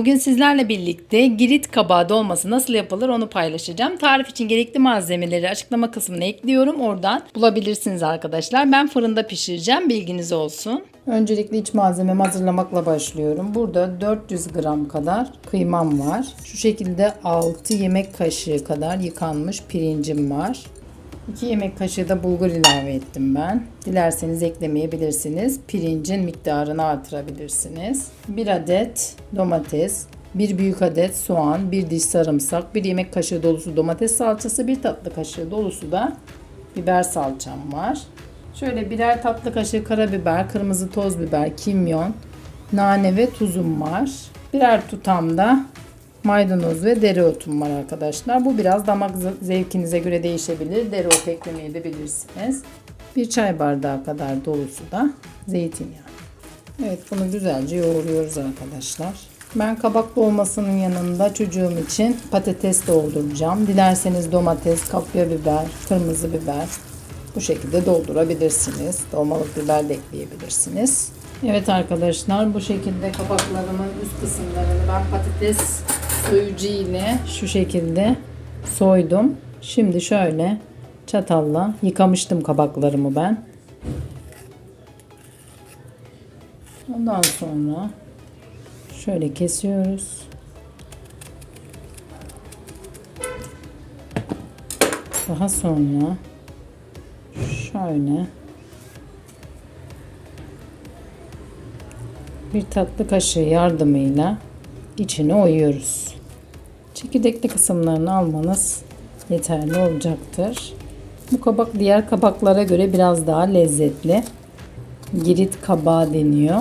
Bugün sizlerle birlikte girit kabağı dolması nasıl yapılır onu paylaşacağım. Tarif için gerekli malzemeleri açıklama kısmına ekliyorum. Oradan bulabilirsiniz arkadaşlar. Ben fırında pişireceğim. Bilginiz olsun. Öncelikle iç malzememi hazırlamakla başlıyorum. Burada 400 gram kadar kıymam var. Şu şekilde 6 yemek kaşığı kadar yıkanmış pirincim var. 2 yemek kaşığı da bulgur ilave ettim ben. Dilerseniz eklemeyebilirsiniz. Pirincin miktarını artırabilirsiniz. 1 adet domates, 1 büyük adet soğan, 1 diş sarımsak, 1 yemek kaşığı dolusu domates salçası, 1 tatlı kaşığı dolusu da biber salçam var. Şöyle birer tatlı kaşığı karabiber, kırmızı toz biber, kimyon, nane ve tuzum var. Birer tutam da maydanoz ve dereotum var arkadaşlar. Bu biraz damak zevkinize göre değişebilir. Dereotu eklemeyebilirsiniz. Bir çay bardağı kadar dolusu da zeytinyağı. Evet bunu güzelce yoğuruyoruz arkadaşlar. Ben kabak dolmasının yanında çocuğum için patates dolduracağım. Dilerseniz domates, kapya biber, kırmızı biber bu şekilde doldurabilirsiniz. Dolmalık biber de ekleyebilirsiniz. Evet arkadaşlar bu şekilde kabaklarımın üst kısımlarını ben patates soyucu ile şu şekilde soydum. Şimdi şöyle çatalla yıkamıştım kabaklarımı ben. Ondan sonra şöyle kesiyoruz. Daha sonra şöyle bir tatlı kaşığı yardımıyla içine oyuyoruz. Çekirdekli kısımlarını almanız yeterli olacaktır. Bu kabak diğer kabaklara göre biraz daha lezzetli. Girit kabağı deniyor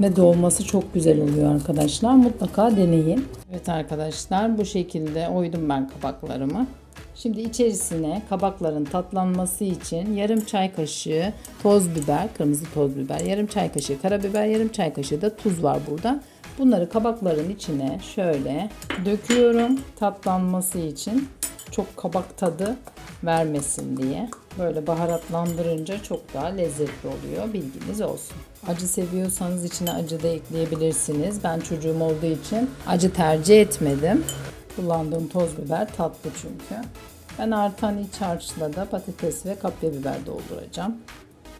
ve dolması çok güzel oluyor arkadaşlar. Mutlaka deneyin. Evet arkadaşlar bu şekilde oydum ben kabaklarımı. Şimdi içerisine kabakların tatlanması için yarım çay kaşığı toz biber, kırmızı toz biber, yarım çay kaşığı karabiber, yarım çay kaşığı da tuz var burada. Bunları kabakların içine şöyle döküyorum tatlanması için. Çok kabak tadı vermesin diye. Böyle baharatlandırınca çok daha lezzetli oluyor. Bilginiz olsun. Acı seviyorsanız içine acı da ekleyebilirsiniz. Ben çocuğum olduğu için acı tercih etmedim. Kullandığım toz biber tatlı çünkü. Ben artan iç harçla da patates ve kapya biber dolduracağım.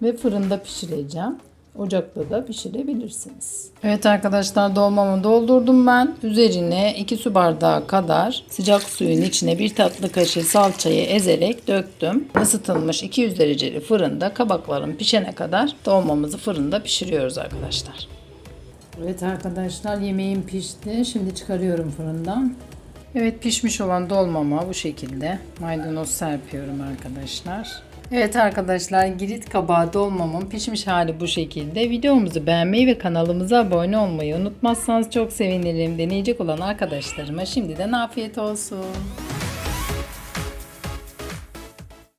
Ve fırında pişireceğim. Ocakta da pişirebilirsiniz. Evet arkadaşlar dolmamı doldurdum ben. Üzerine 2 su bardağı kadar sıcak suyun içine bir tatlı kaşığı salçayı ezerek döktüm. Isıtılmış 200 dereceli fırında kabaklarım pişene kadar dolmamızı fırında pişiriyoruz arkadaşlar. Evet arkadaşlar yemeğim pişti. Şimdi çıkarıyorum fırından. Evet pişmiş olan dolmama bu şekilde maydanoz serpiyorum arkadaşlar. Evet arkadaşlar girit kabağı dolmamın pişmiş hali bu şekilde. Videomuzu beğenmeyi ve kanalımıza abone olmayı unutmazsanız çok sevinirim. Deneyecek olan arkadaşlarıma şimdiden afiyet olsun.